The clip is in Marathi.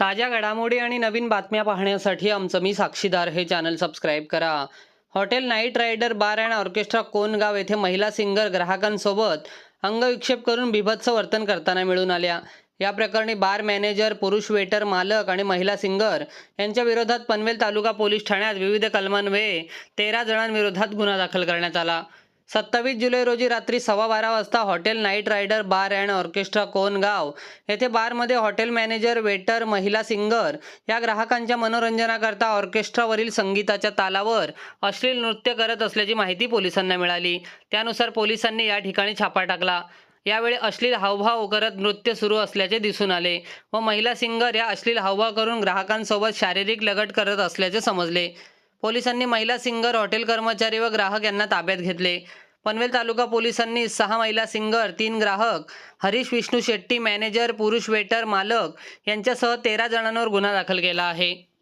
ताज्या घडामोडी आणि नवीन बातम्या पाहण्यासाठी आमचं मी साक्षीदार हे चॅनल सबस्क्राईब करा. Hotel night rider bar and orchestra Kongaon येथे महिला सिंगर ग्राहकांसोबत अंगविक्षेप करून बिभत्स वर्तन करताना मिळून आल्या. या प्रकरणी बार मॅनेजर पुरुष वेटर मालक आणि महिला सिंगर यांच्या विरोधात पनवेल तालुका पोलीस ठाण्यात विविध कलमान्वये तेरा जणांविरोधात गुन्हा दाखल करण्यात आला. सत्तावीस जुलै रोजी रात्री सव्वा बारा वाजता hotel night rider bar and orchestra Kongaon येथे बारमध्ये हॉटेल मॅनेजर वेटर महिला सिंगर या ग्राहकांच्या मनोरंजनाकरता ऑर्केस्ट्रावरील संगीताच्या तालावर अश्लील नृत्य करत असल्याची माहिती पोलिसांना मिळाली. त्यानुसार पोलिसांनी या ठिकाणी छापा टाकला. यावेळी अश्लील हावभाव करत नृत्य सुरू असल्याचे दिसून आले व महिला सिंगर या अश्लील हावभाव करून ग्राहकांसोबत शारीरिक लगट करत असल्याचे समजले. पोलिसांनी महिला सिंगर हॉटेल कर्मचारी व ग्राहक यांना ताब्यात घेतले. पनवेल तालुका पोलिसांनी सहा महिला सिंगर तीन ग्राहक हरीश विष्णू शेट्टी मॅनेजर पुरुष वेटर मालक यांच्यासह तेरा जणांवर गुन्हा दाखल केला आहे.